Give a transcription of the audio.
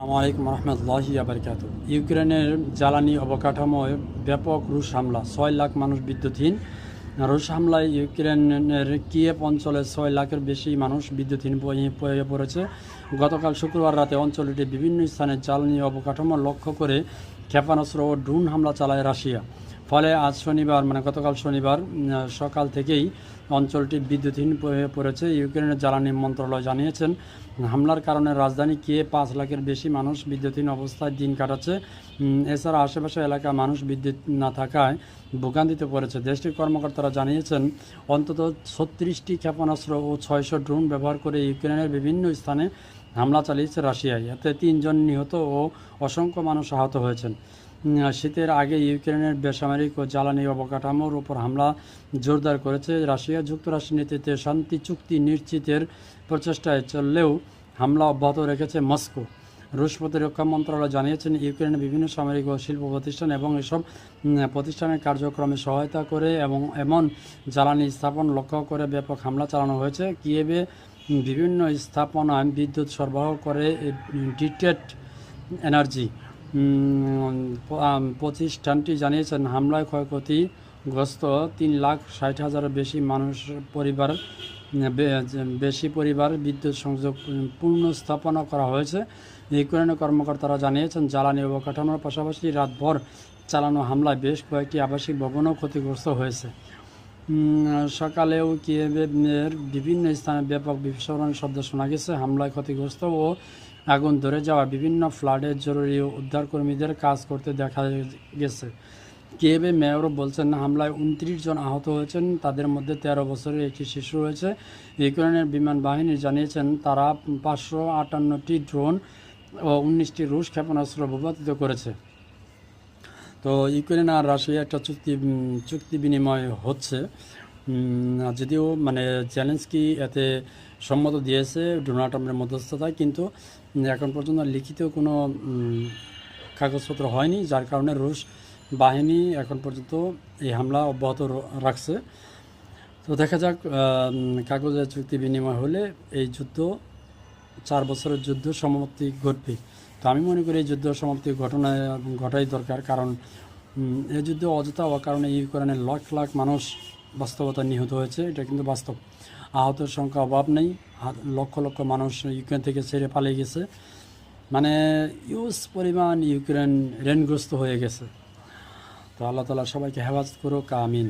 আসসালামাইকুম রহমতুল্লাহি আবরকাত ইউক্রেনের জ্বালানি অবকাঠামোয় ব্যাপক রুশ হামলা, ছয় লাখ মানুষ বিদ্যুৎহীন। রুশ হামলায় ইউক্রেনের কিয়েভ অঞ্চলে ছয় লাখের বেশি মানুষ বিদ্যুৎহীন হয়ে পড়েছে। গতকাল শুক্রবার রাতে অঞ্চলটি বিভিন্ন স্থানে জ্বালানি অবকাঠামো লক্ষ্য করে ক্ষেপণাস্ত্র ও ড্রোন হামলা চালায় রাশিয়া। ফলে আজ শনিবার মানে গতকাল শনিবার সকাল থেকেই অঞ্চলটি বিদ্যুৎহীন হয়ে পড়েছে। ইউক্রেনের জ্বালানি মন্ত্রণালয় জানিয়েছেন, হামলার কারণে রাজধানী কিয়ে পাঁচ লাখের বেশি মানুষ বিদ্যুৎহীন অবস্থায় দিন কাটাচ্ছে। এছাড়া আশেপাশে এলাকা মানুষ বিদ্যুৎ না থাকায় ভোগান্তিতে পড়েছে। দেশটির কর্মকর্তারা জানিয়েছেন, অন্তত ছত্রিশটি ক্ষেপণাস্ত্র ও ছয়শো ড্রোন ব্যবহার করে ইউক্রেনের বিভিন্ন স্থানে হামলা চালিয়েছে রাশিয়ায় এতে তিনজন নিহত ও অসংখ্য মানুষ আহত হয়েছেন। শীতের আগে ইউক্রেনের বেসামরিক ও জ্বালানি অবকাঠামোর উপর হামলা জোরদার করেছে রাশিয়া। যুক্তরাষ্ট্রের নেতৃত্বে শান্তি চুক্তি নিশ্চিতের প্রচেষ্টায় চললেও হামলা অব্যাহত রেখেছে মস্কো। রুশ প্রতিরক্ষা মন্ত্রণালয় জানিয়েছেন ইউক্রেনের বিভিন্ন সামরিক ও শিল্প প্রতিষ্ঠান এবং এসব প্রতিষ্ঠানের কার্যক্রমে সহায়তা করে এবং এমন জ্বালানি স্থাপন লক্ষ্য করে ব্যাপক হামলা চালানো হয়েছে। উম, বিভিন্ন স্থাপনায় বিদ্যুৎ সরবরাহ করে ডিটেট এনার্জি প্রতিষ্ঠানটি জানিয়েছেন হামলায় ক্ষয়ক্ষতিগ্রস্ত তিন লাখ ষাট হাজারের বেশি মানুষ পরিবার বেশি পরিবার বিদ্যুৎ সংযোগ উম, পূর্ণ স্থাপনা করা হয়েছে। ইউক্রেনের কর্মকর্তারা জানিয়েছেন জ্বালানি অবকাঠামোর পাশাপাশি রাতভর চালানো হামলায় বেশ কয়েকটি আবাসিক ভবনও ক্ষতিগ্রস্ত হয়েছে। সকালেও কিয়েভের বিভিন্ন স্থানে ব্যাপক বিস্ফোরণ শব্দ শোনা গেছে, হামলায় ক্ষতিগ্রস্ত ও আগুন ধরে যাওয়া বিভিন্ন ফ্লাডের জরুরি উদ্ধারকর্মীদের কাজ করতে দেখা গেছে। কিয়েভে মেয়র বলছেন, হামলায় উনত্রিশ জন আহত হয়েছেন, তাদের মধ্যে তেরো বছরের একটি শিশু রয়েছে। ইউক্রেনের বিমান বাহিনী জানিয়েছেন, তারা পাঁচশো আটান্নটি ড্রোন ও উনিশটি রুশ ক্ষেপণাস্ত্র ভূপাতিত করেছে। তো ইউক্রেন আর রাশিয়া একটা চুক্তি চুক্তি বিনিময় হচ্ছে। যদিও মানে চ্যালেঞ্জ কি এতে সম্মত দিয়েছে ডোনাল্ড ট্রাম্পের মধ্যস্থতায় কিন্তু এখন পর্যন্ত লিখিত কোনো কাগজপত্র হয়নি যার কারণে রুশ বাহিনী এখন পর্যন্ত এই হামলা অব্যাহত রাখছে। তো দেখা যাক আহ, উম, কাগজে চুক্তি বিনিময় হলে এই যুদ্ধ চার বছরের যুদ্ধ সমাপ্তি ঘটবে। তো আমি মনে করি এই যুদ্ধ সমাপ্তি ঘটনা ঘটাই দরকার, কারণ এই যুদ্ধ অযথা হওয়ার কারণে ইউক্রেনের লাখ লাখ মানুষ বাস্তবতা নিহত হয়েছে, এটা কিন্তু বাস্তব। আহতের সংখ্যা অভাব নেই লক্ষ লক্ষ মানুষ ইউক্রেন থেকে ছেড়ে পালিয়ে গেছে। মানে ইউজ পরিমাণ ইউক্রেন ঋণগ্রস্ত হয়ে গেছে। তো আল্লাহ তালা সবাইকে হেফাজত করুক, আমিন।